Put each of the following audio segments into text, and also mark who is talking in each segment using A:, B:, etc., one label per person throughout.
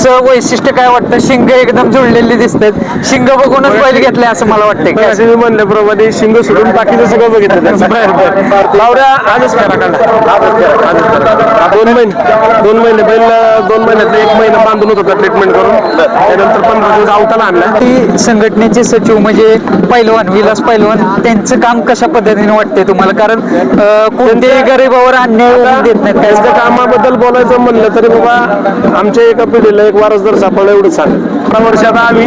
A: ओमचं वैशिष्ट्य काय वाटतं? शिंग एकदम जुळलेली दिसतात. शिंग बघूनच बैल घेतले असं मला वाटतंय. काय
B: मी म्हणल्याप्रमाणे शिंग सोडून बाकीचं सगळं बघितलं त्याचं.
A: बरं, बरं.
B: लावऱ्या आजच फेरा काढला आजच फेरा. दोन महिने दोन महिने बैल दोन महिन्यात एक महिना बांधून होता ट्रीटमेंट करून. त्यानंतर पंधरा दिवस आवताला आणला.
A: ती संघटनेचे सचिव म्हणजे पैलवान विलास पैलवान त्यांचं काम कशा पद्धतीने वाटते तुम्हाला? कारण अं, कोणत्याही गरीबावर अन्याय देत नाहीत. काय
B: त्यांच्या कामाबद्दल बोलायचं म्हणलं तरी बाबा आमच्या एका पिढीला एक वारसदार सापडलं एवढं सांग वर्षात आम्ही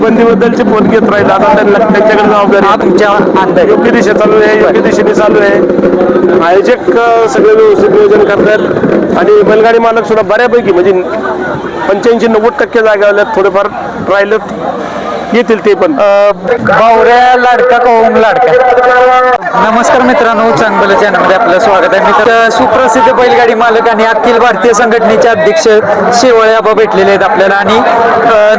B: बंदीबद्दलचे फोन घेत राहिलो. आता त्यांना त्यांच्याकडे जबाबदारी योग्य दिशा चालू आहे योग्य दिशेने चालू आहे. आयोजक सगळे व्यवस्थित नियोजन करतात. आणि बैलगाडी मालक सुद्धा बऱ्यापैकी म्हणजे पंच्याऐंशी नव्वद टक्के जागा थोडेफार राहिलेत. येतील ते पण.
A: बावऱ्या लाडका कवम लाडका? नमस्कार मित्रांनो चांगलं चॅनलमध्ये आपलं स्वागत आहे. मित्र सुप्रसिद्ध बैलगाडी मालक आणि अखिल भारतीय संघटनेचे अध्यक्ष शेवळे आबा भेटलेले आहेत आपल्याला. आणि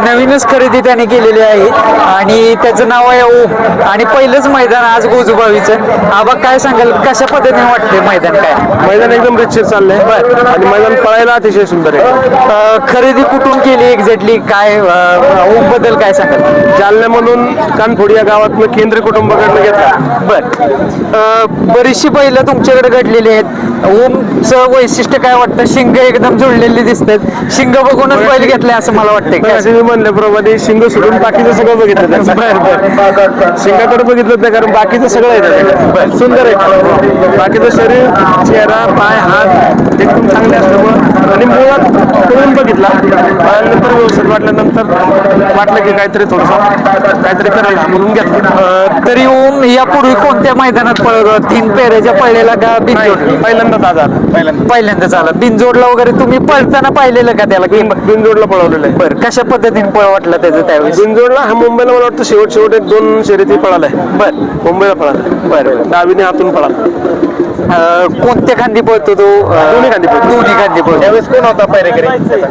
A: नवीनच खरेदी त्याने केलेली आहे. आणि त्याचं नाव आहे ओम. आणि पहिलंच मैदान आज गोजूबावीचं. आबा काय सांगाल? कशा पद्धतीने वाटते मैदान काय?
B: मैदान एकदम रितशीर चाललंय. आणि मैदान पळायला अतिशय सुंदर आहे.
A: खरेदी कुठून केली एक्झॅक्टली काय ओमबद्दल काय सांगाल?
B: जालन्यामधून कानफोडी या गावातनं केंद्र कुटुंबाकडनं घेतला.
A: बर. बरीचशी बैल तुमच्याकडे घडलेली आहेत. ओमचं वैशिष्ट्य काय वाटतं? शिंग एकदम जुळलेली दिसतात. शिंग बघूनच बैल घेतले असं मला
B: असे मी म्हणल्याप्रमाणे शिंग सोडून बाकीचं सगळं बघितलं शिंगाकडे बघितलं नाही कारण बाकीचं सगळं आहे. सुंदर आहे. बाकीचं शरीर चेहरा पाय हात एकदम चांगले करून बघितला. नंतर व्यवस्थित वाटल्यानंतर वाटलं की काहीतरी थोडंसं काहीतरी करायला म्हणून घेतलं.
A: तरी ओम यापूर्वी कोणत्या मैदानात पळलो तीन पेरेच्या पळलेला का बिनजोड?
B: पहिल्यांदाच आजार
A: पहिल्यांदाच. आला. बिनजोडला वगैरे तुम्ही पळताना पाहिलेलं का त्याला? की
B: बिनजोडला पळवलेलं आहे.
A: बर कशा पद्धतीने पळ वाटलं त्याचं त्यावेळेस?
B: बिनजोडला हा मुंबईला मला वाटतं शेवट शेवट एक दोन शर्यती पळालाय.
A: बर.
B: मुंबईला पळाला.
A: बरं
B: डावीने हातून पळाला.
A: कोणत्या खांदी पळतो तो?
B: दोन्ही खांदी पळतो.
A: दोन्ही खांदी पळतो.
B: त्यावेळेस कोण होता पैरेकरी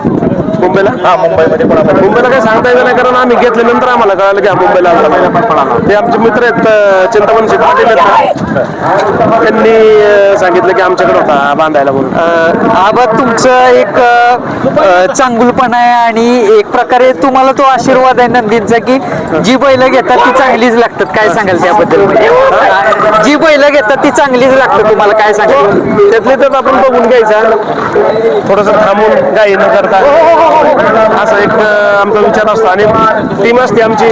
B: मुंबईला? हा मुंबईमध्ये पळाला मुंबईला काय सांगता येत नाही कारण आम्ही घेतल्यानंतर आम्हाला कळालं की हा मुंबईला आला ते आमचे मित्र आहेत चिंतामण पाटील आहेत. ना. त्यांनी सांगितलं की आमच्याकडे होता हा बांधायला म्हणून.
A: आबा तुमचं एक अ, चांगुलपणा आहे आणि एक प्रकारे तुम्हाला तो आशीर्वाद आहे नंदींचा की जी बैल घेतात ती चांगलीच लागतात. काय सांगाल त्याबद्दल? म्हणजे जी बैल घेतात ती चांगलीच लागतात तुम्हाला काय सांगाल?
B: त्यातले त्यात आपण बघून घ्यायचा. थोडस थांबून गाई न करता असा एक आमचा विचार असतो. आणि टीम असते आमची.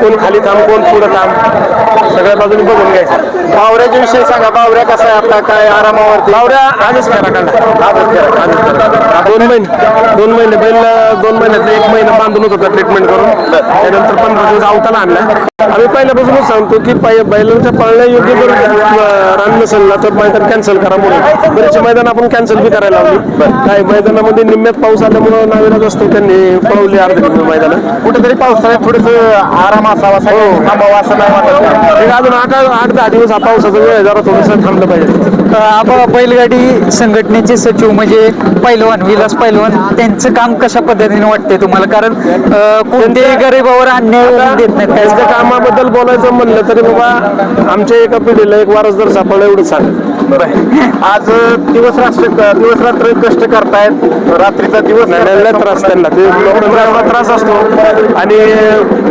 B: कोण खाली थांब कोण पुढं थांब. सगळ्या बाजूने बघून घ्यायचं. बावऱ्याच्या विषयी सांगा. बावऱ्या कसा आहे आपला काय आरामावर बावऱ्या आजच करा काढला. आजच करा आजच करा दोन महिने दोन महिने बैल दोन महिन्यात एक महिना बांधून होता ट्रीटमेंट करून. त्यानंतर पंधरा दिवस आवताला आणला. आम्ही पहिल्यापासूनच सांगतो की पै- बैलांच्या पळण्या योग्य जर अं, रान नसेल ना तर मैदान कॅन्सल करा म्हणून. बरेचसे मैदान आपण कॅन्सल बी करायला लावली. काही मैदानामध्ये निम्म्यात पाऊस आल्यामुळे नावेलाच असतो त्यांनी पळवली अर्धे मैदान. कुठेतरी पावसाळ्यात थोडस आराम असावा थांबावा असं नाही वाटत. अजून आठ आठ दहा दिवस हा पावसाचा वेळ जरा थोडस थांबलं पाहिजे.
A: आबा बैलगाडी संघटनेचे सचिव म्हणजे पैलवान विलास पैलवान त्यांचं काम कशा पद्धतीने वाटते तुम्हाला? कारण कोणत्याही गरीबावर अन्याय देत नाहीत. काय
B: त्यांच्या कामाबद्दल बोलायचं म्हणलं तरी बाबा आमच्या एका पिढीला एक वारसदार सापडला एवढंच सांग. आज दिवस रात्र दिवस रात्र कष्ट करतायत. रात्रीचा दिवस त्रास त्यांना. ते त्रास असतो. आणि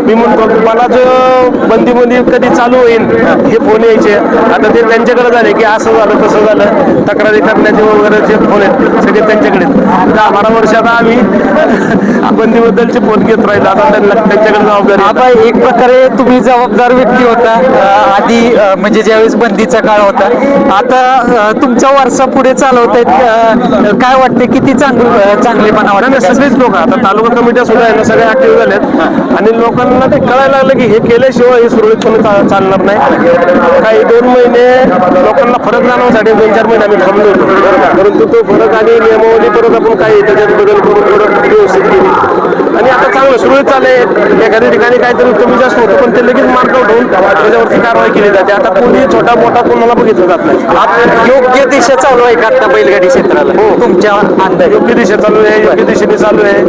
B: मी म्हणतो मला जो बंदी बंदी कधी चालू होईल हे फोन यायचे. आता ते त्यांच्याकडे झाले की असं झालं तसं झालं. तक्रारी करण्याचे वगैरे जे फोन आहेत सगळे त्यांच्याकडे आहेत. दहा बारा वर्षात आम्ही बंदीबद्दलचे फोन घेत राहिलो. आता त्यांना त्यांच्याकडे जबाबदारी.
A: आता एक प्रकारे तुम्ही जबाबदार व्यक्ती होता. आधी म्हणजे ज्यावेळेस बंदीचा काळ होता. आता तुमचा वारसा पुढे चालवतायत अ, काय वाटते किती चांगलं
B: नाही,
A: वाटतं
B: सगळीच लोक. आता तालुका कमिट्या सुद्धा आहे ना सगळे ऍक्टिव्ह झालेत. आणि लोकांना ते कळायला लागलं की हे केल्याशिवाय हे सुरळीतपणे चा- चालणार नाही. काही दोन महिने लोकांना फरक जाणवण्यासाठी दोन चार महिने आम्ही थांबलो होतो. परंतु तो फरक आणि नियमावली परत आपण काही त्याच्यात बदल करून व्यवस्थित केली. चांगलं सुरळीत चाललंय. एखाद्या ठिकाणी काहीतरी कमी जास्त होतं पण ते लगेच मार्क आउट होऊन त्याच्यावरती कारवाई केली जाते. आता कोणी छोटा मोठा कोणाला बघितलं जात नाही.
A: योग्य दिशा चालू आहे का आता बैलगाडी क्षेत्राला? तुमच्या अंदाजे
B: योग्य दिशा चालू आहे योग्य दिशेने चालू आहे.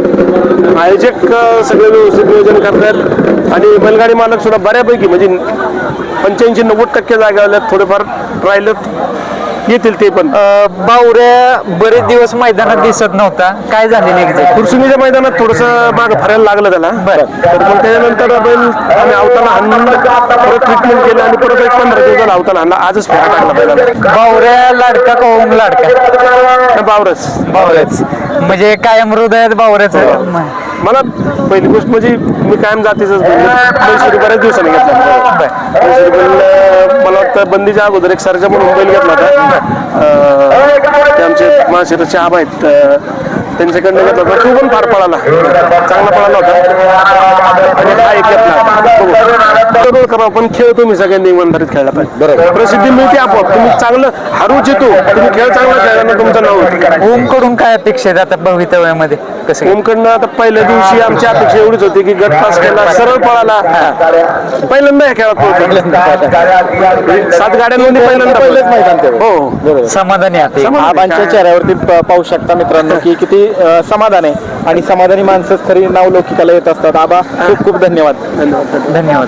B: आयोजक सगळे व्यवस्थित नियोजन करतात आणि बैलगाडी मालक सुद्धा बऱ्यापैकी म्हणजे पंच्याऐंशी नव्वद टक्के जागा थोडेफार राहिलेत. येतील ते पण.
A: बावऱ्या बरेच दिवस मैदानात दिसत नव्हता. काय झालेलं एक्झॅक्ट
B: कुरसुमीच्या मैदानात थोडस माग फरायला लागलं त्याला. तर मग त्याच्यानंतर बैल आम्ही आवताना हाणलं परत ट्रीटमेंट केलं आणि परत एक पंधरा दिवस झाला आवताना हाणला. आजच फेरा टाकला बैलाला
A: बावऱ्या लाडका कवंग लाडका?
B: बावरच.
A: बावऱ्याच म्हणजे कायम हृदयात बावऱ्याच.
B: मला पहिली गोष्ट म्हणजे मी कायम जातीच मैसुरी बऱ्याच दिवसांनी घेतला. मैसुरी बैल मला वाटतं बंदीच्या अगोदर एक सरजा म्हणून बैल घेतला होता. ते आमचे माशिरचे आबा आहेत. त्यांच्याकडनं घेतला होता. तो पण फार पळाला. चांगला पळाला होता. आणि हा एक घेतला. बरोबर करा पण खेळ तुम्ही सगळ्यांनी इमानदारीत खेळला पाहिजे. प्रसिद्धी मिळते आपोआप. तुम्ही चांगलं हरू जितो. तुम्ही खेळ चांगला खेळला तुमचं नाव होतं.
A: ओमकडून काय अपेक्षा आहेत आता भवितव्यामध्ये? कसं?
B: ओमकडनं आता पहिल्या दिवशी आमची अपेक्षा एवढीच होती की गट पास केला सरळ पळाला. पहिल्यांदा या खेळात पळतो. सात गाड्यांमध्ये पहिल्यांदा
C: पहिलंच मैदान ते.
B: हो. हो.
A: समाधानी आता
B: समाधानी.
C: आबांच्या चेहऱ्यावरती पाहू शकता मित्रांनो की किती समाधान आहे. आणि समाधानी माणसंच खरी नाव लौकिकाला येत असतात. आबा खूप खूप धन्यवाद
B: धन्यवाद.
A: धन्यवाद.